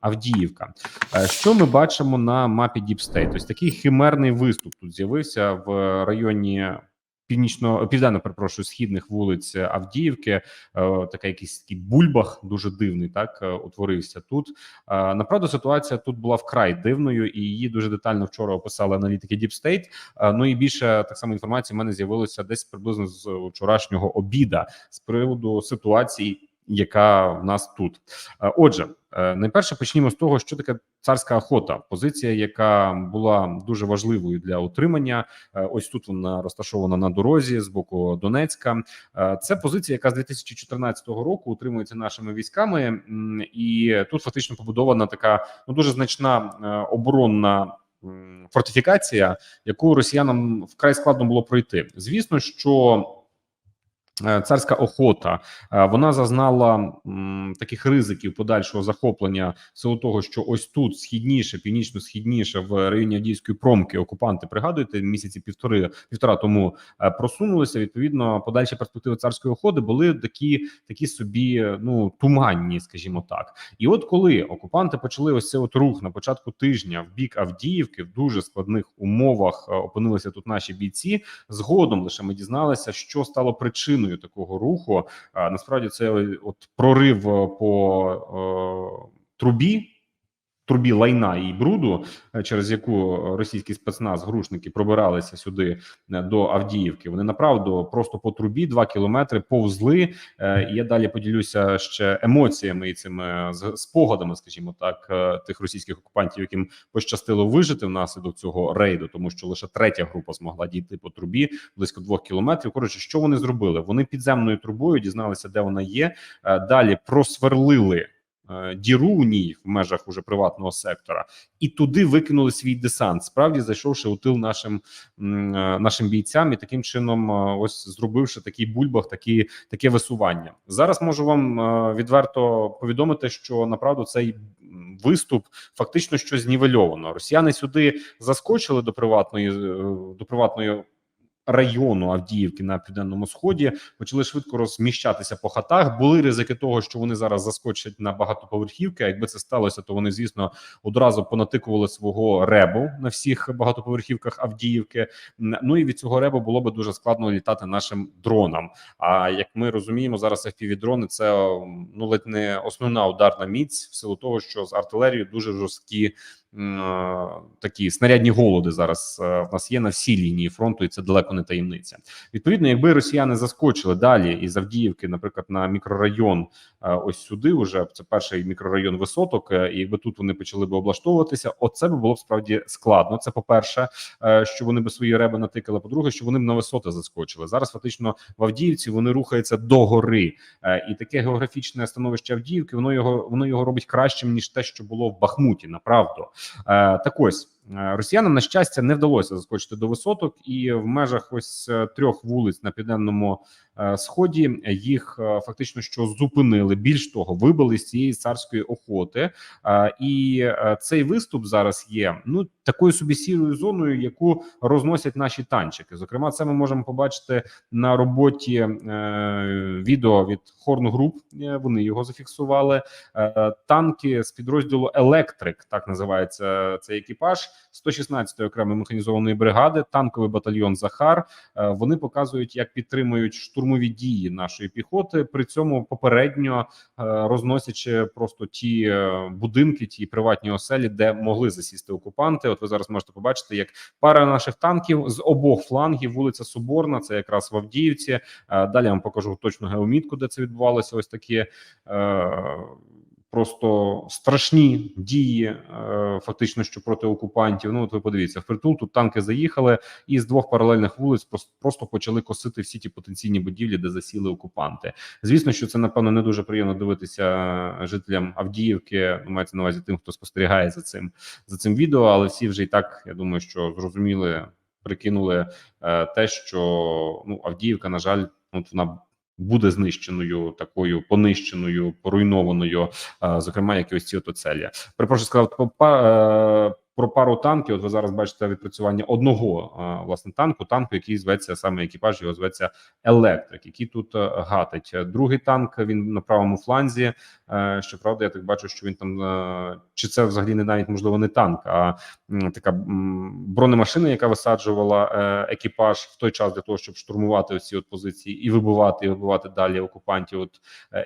Авдіївка. Е, Що ми бачимо на мапі State? Ось такий химерний виступ тут з'явився в районі. Північно південно перепрошую східних вулиць Авдіївки, е, така якийсь такий бульбах дуже дивний, так е, утворився тут. Направду ситуація тут була вкрай дивною, і її дуже детально вчора описали аналітики Deep State. Ну і більше так само інформації в мене з'явилося десь приблизно з вчорашнього обіда з приводу ситуації, яка в нас тут. Отже, найперше почнімо з того, що таке царська охота. Позиція, яка була дуже важливою для утримання. Е, Ось тут вона розташована на дорозі з боку Донецька. Е, Це позиція, яка з 2014 року утримується нашими військами, і тут фактично побудована така ну дуже значна е, оборонна. Фортифікація, яку росіянам вкрай складно було пройти, звісно, що е, царська охота е, вона зазнала таких ризиків подальшого захоплення в силу того, що ось тут східніше, північно-східніше в районі Авдіївської промки окупанти пригадуєте місяці півтори півтора тому е, просунулися. Відповідно, подальші перспективи царської охоти були такі, такі собі ну туманні, скажімо так. І от коли окупанти почали ось цей от рух на початку тижня в бік Авдіївки в дуже складних умовах е, опинилися тут наші бійці. Згодом лише ми дізналися, що стало причиною такого руху. Насправді це от прорив е, по е, трубі. Трубі лайна і бруду, е, через яку російський спецназ грушники пробиралися сюди е, до Авдіївки. Вони направду просто по трубі два кілометри повзли. Е, я далі поділюся ще емоціями і цими спогадами, скажімо так, тих російських окупантів, яким пощастило вижити внаслідок цього рейду, тому що лише третя група змогла дійти по трубі близько двох кілометрів. Коротше, що вони зробили? Вони підземною трубою дізналися, де вона є. Далі просверлили. Е, Діру у ній в межах уже приватного сектора, і туди викинули свій десант, справді зайшовши у тил нашим е, нашим бійцям, і таким чином, е, ось зробивши такий бульбах, такі таке висування. Зараз можу вам відверто повідомити, що направду цей виступ фактично що знівельовано. Росіяни сюди заскочили до приватної до приватної. Району Авдіївки на південному сході почали швидко розміщатися по хатах. Були ризики того, що вони зараз заскочать на багатоповерхівки. Якби це сталося, то вони, звісно, одразу понатикували свого ребу на всіх багатоповерхівках Авдіївки. Ну і від цього ребу було би дуже складно літати нашим дронам. А як ми розуміємо, зараз FPV-дрони – це ну ледь не основна ударна міць в силу того, що з артилерією дуже жорсткі такі снарядні голоди зараз е, в нас є на всій лінії фронту, і це далеко не таємниця. Відповідно, якби росіяни заскочили далі із Авдіївки, наприклад, на мікрорайон е, ось сюди, уже це перший мікрорайон висоток, е, і якби тут вони почали би облаштовуватися, оце би було б справді складно. Це по перше, е, що вони би свої реби натикали. По-друге, що вони б на висоти заскочили. Зараз фактично в Авдіївці вони рухаються до гори, Е, і таке географічне становище Авдіївки, воно його воно його робить кращим ніж те, що було в Бахмуті. Направду Е, так ось. Е, Росіянам на щастя не вдалося заскочити до висоток, і в межах ось е, трьох вулиць на південному е, сході їх фактично що зупинили. Більш того, вибили з цієї царської охоти. І цей виступ зараз є ну такою собі сірою зоною, яку розносять наші танчики. Зокрема, це ми можемо побачити на роботі відео від Хорн Груп. е, Вони його зафіксували. Танки з підрозділу Електрик, так називається цей екіпаж 116-ї окремої механізованої бригади, танковий батальйон Захар. Е, Вони показують, як підтримують штурмові дії нашої піхоти. При цьому попередньо е, розносячи просто ті е, будинки, ті приватні оселі, де могли засісти окупанти. От ви зараз можете побачити, як пара наших танків з обох флангів, вулиця Соборна, це якраз в Авдіївці. Далі я вам покажу точну геомітку, де це відбувалося. Ось такі. Просто страшні дії, е, фактично, що проти окупантів. Ну, от ви подивіться, впритул тут танки заїхали, і з двох паралельних вулиць просто, просто почали косити всі ті потенційні будівлі, де засіли окупанти. Звісно, що це напевно не дуже приємно дивитися жителям Авдіївки. Ну, мається на увазі тим, хто спостерігає за цим за цим відео, але всі вже і так я думаю, що зрозуміли, прикинули е, те, що ну Авдіївка, на жаль, от вона. Буде знищеною такою понищеною, поруйнованою, зокрема, як і ось ці от оцелі. Перепрошую, сказав е, про пару танків. От ви зараз бачите відпрацювання одного е, власне танку, танку, який зветься саме екіпаж, його зветься електрик, який тут е, гатить. Другий танк він на правому фланзі. Е, Щоправда, я так бачу, що він там чи це взагалі не навіть можливо не танк, а така бронемашина, яка висаджувала екіпаж в той час для того, щоб штурмувати ці от позиції і вибивати, і вибивати далі окупантів. От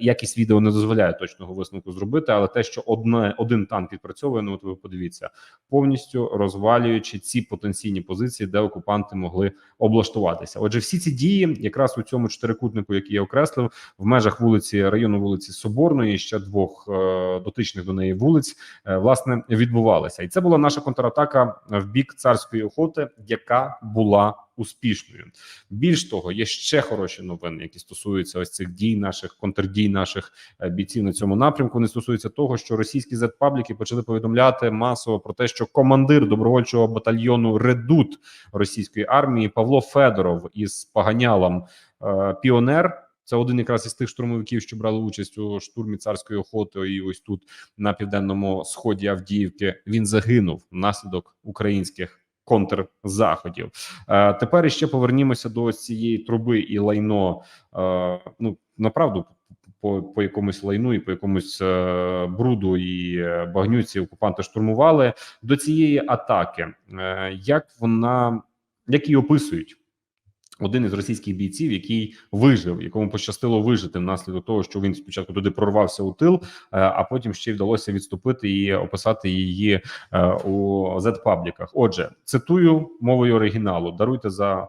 якість відео не дозволяє точного висновку зробити, але те, що одне один танк відпрацьовує, ну от ви подивіться, повністю розвалюючи ці потенційні позиції, де окупанти могли облаштуватися. Отже, всі ці дії, якраз у цьому чотирикутнику, який я окреслив, в межах вулиці району вулиці Соборної, ще двох е, дотичних до неї вулиць, е, власне, відбувалися, і це була наша контратака в бік царської охоти, яка була успішною. Більш того, є ще хороші новини, які стосуються ось цих дій наших контрдій наших е, бійців на цьому напрямку. Вони стосуються того, що російські зет-пабліки почали повідомляти масово про те, що командир добровольчого батальйону Редут російської армії Павло Федоров із Паганялом е, Піонер. Це один якраз із тих штурмовиків, що брали участь у штурмі царської охоти, і ось тут на південному сході Авдіївки він загинув внаслідок українських контрзаходів. Е, тепер іще повернімося до цієї труби і лайно. Е, ну направду по, по якомусь лайну і по якомусь е, бруду і е, багнюці окупанти штурмували до цієї атаки. Е, як вона як її описують? Один із російських бійців, який вижив, якому пощастило вижити внаслідок того, що він спочатку туди прорвався у тил, е, а потім ще й вдалося відступити і описати її е, у Z-пабліках. Отже, цитую мовою оригіналу. Даруйте за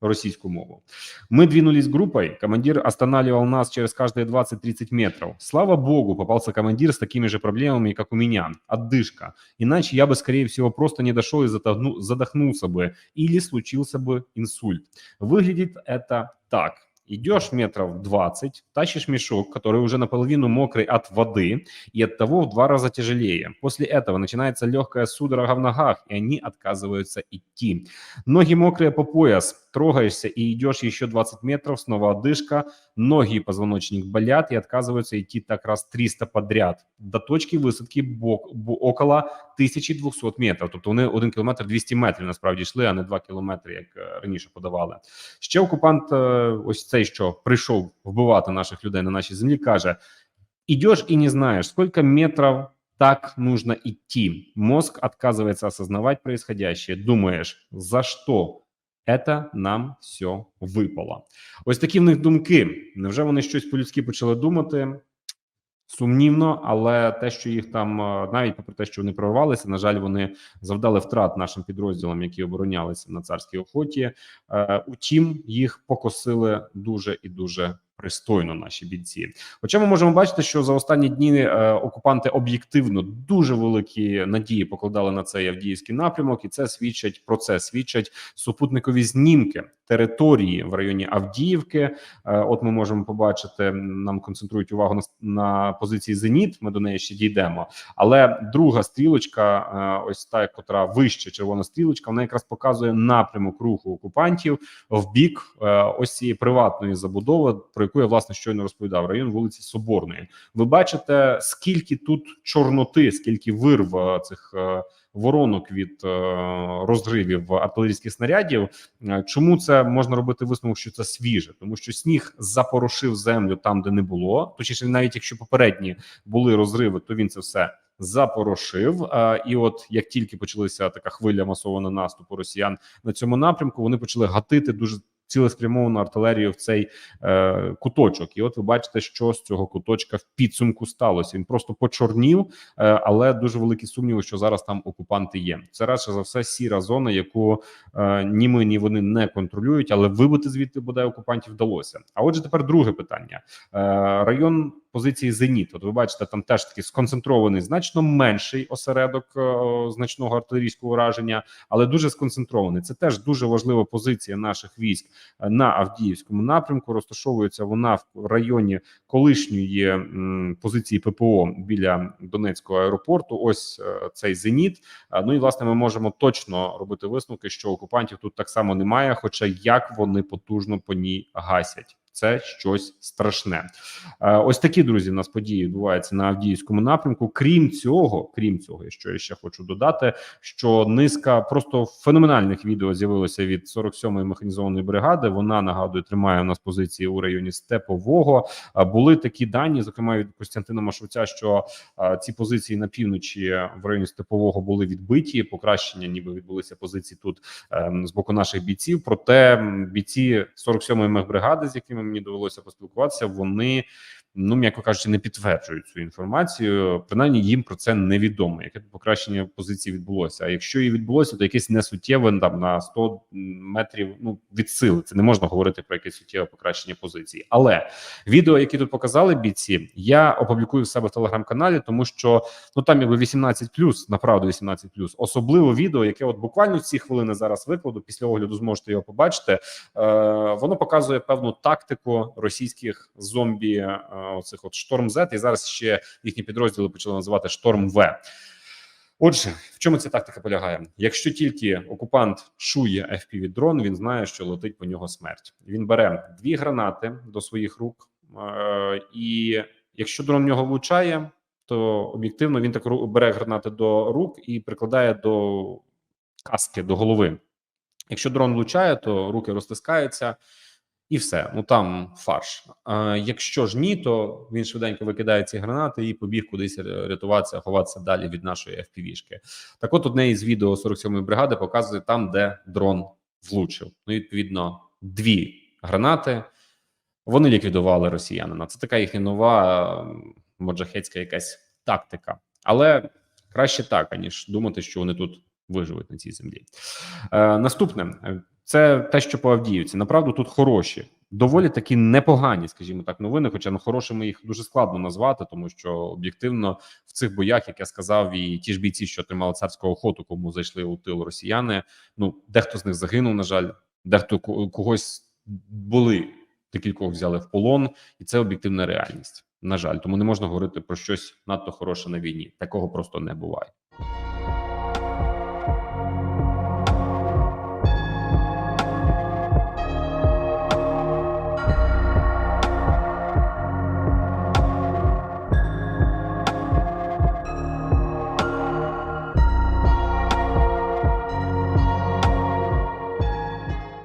російську мову. Мы двинулись группой, командир останавливал нас через каждые 20-30 метров. Слава богу, попался командир с такими же проблемами, как у меня. Отдышка. Иначе я бы, скорее всего, просто не дошел и задохнулся бы. Или случился бы инсульт. Выглядит это так. Идешь метров 20, тащишь мешок, который уже наполовину мокрый от воды и от того в два раза тяжелее. После этого начинается легкая судорога в ногах, и они отказываются идти. Ноги мокрые по пояс, трогаешься и идешь еще 20 метров, снова одышка, ноги и позвоночник болят и отказываются идти так раз 300 подряд. До точки висадки бок, бо- около 1200 метрів. Тобто вони 1 кілометр 200 метрів насправді йшли, а не 2 кілометри, як е, раніше подавали. Ще окупант, е, ось цей, що прийшов вбивати наших людей на нашій землі, каже: ідеш і не знаєш, скільки метрів так нужно идти. Мозг отказывается осознавать происходящее. Думаешь, за что это нам все випало? Ось такі в них думки. Невже вони щось по-людськи почали думати? Сумнівно, але те, що їх там е, навіть попри те, що вони прорвалися, на жаль, вони завдали втрат нашим підрозділам, які оборонялися на царській охоті. Е, Утім, їх покосили дуже і дуже пристойно. Наші бійці. Хоча ми можемо бачити, що за останні дні е, окупанти об'єктивно дуже великі надії покладали на цей Авдіївський напрямок, і це свідчить про це свідчать супутникові знімки території в районі Авдіївки. Е, От ми можемо побачити, нам концентрують увагу на, на позиції Зеніт. Ми до неї ще дійдемо. Але друга стрілочка, е, ось та, котра вище червона стрілочка, вона якраз показує напрямок руху окупантів в бік ось цієї приватної забудови, про яку я власне щойно розповідав. Район вулиці Соборної. Ви бачите, скільки тут чорноти, скільки вирв е, цих. е, Воронок від е, розривів артилерійських снарядів. Чому це можна робити висновок, що це свіже? Тому що сніг запорошив землю там, де не було. Точніше, навіть якщо попередні були розриви, то він це все запорошив. І от як тільки почалася така хвиля масованого наступу росіян на цьому напрямку, вони почали гатити дуже цілеспрямовану артилерію в цей е, куточок. І от ви бачите, що з цього куточка в підсумку сталося. Він просто почорнів, е, але дуже великі сумніви, що зараз там окупанти є. Це радше за все сіра зона, яку е, ні ми, ні вони не контролюють, але вибити звідти бодай окупантів вдалося. А отже, тепер друге питання: е, район позиції Зеніт. От ви бачите, там теж такий сконцентрований, значно менший осередок е, значного артилерійського ураження, але дуже сконцентрований. Це теж дуже важлива позиція наших військ е, на Авдіївському напрямку. Розташовується вона в районі колишньої позиції ППО біля Донецького аеропорту. Ось е, цей зеніт. Ну і власне ми можемо точно робити висновки, що окупантів тут так само немає. Хоча як вони потужно по ній гасять. Це щось страшне. Е, Ось такі друзі. У нас події відбуваються на Авдіївському напрямку. Крім цього, крім цього, що я ще хочу додати, що низка просто феноменальних відео з'явилося від 47-ї механізованої бригади. Вона нагадую тримає у нас позиції у районі Степового. Були такі дані, зокрема від Костянтина Машовця, що ці позиції на півночі в районі Степового були відбиті. Покращення, ніби відбулися позиції тут ем, з боку наших бійців. Проте бійці 47-ї мехбригади, з якими мені довелося поспілкуватися, вони. Ну, м'яко кажучи, не підтверджують цю інформацію. Принаймні їм про це невідомо. Яке покращення позиції відбулося? А якщо і відбулося, то якесь несуттєве там на 100 метрів. Ну від сили це не можна говорити про якесь суттєве покращення позиції. Але відео, які тут показали бійці, я опублікую в себе в телеграм-каналі, тому що ну там якби 18+, направду 18+, особливо відео, яке от буквально ці хвилини зараз викладу. Після огляду зможете його побачити. Е, воно показує певну тактику російських зомбі, е, оцих от шторм Z, і зараз ще їхні підрозділи почали називати шторм В. Отже, в чому ця тактика полягає? Якщо тільки окупант чує fpv дрон, він знає, що летить по нього смерть. Він бере дві гранати до своїх рук, е, і якщо дрон в нього влучає, то об'єктивно він так бере гранати до рук і прикладає до каски, до голови. Якщо дрон влучає, то руки розтискаються. І все, ну там фарш. А якщо ж ні, то він швиденько викидає ці гранати і побіг кудись рятуватися, ховатися далі від нашої FPV-шки. Так, от одне із відео 47-ї бригади показує там, де дрон влучив. Ну, відповідно, дві гранати. Вони ліквідували росіянина. Це така їхня нова моджахетська якась тактика. Але краще так, аніж думати, що вони тут виживуть на цій землі. Е, наступне це те, що по Авдіївці. Направду тут хороші, доволі такі непогані, скажімо так, новини. Хоча ну хорошими їх дуже складно назвати, тому що об'єктивно в цих боях, як я сказав, і ті ж бійці, що тримали царського охоту, кому зайшли у тил росіяни. Ну дехто з них загинув, на жаль, дехто когось були декількох взяли в полон, і це об'єктивна реальність. На жаль, тому не можна говорити про щось надто хороше на війні. Такого просто не буває.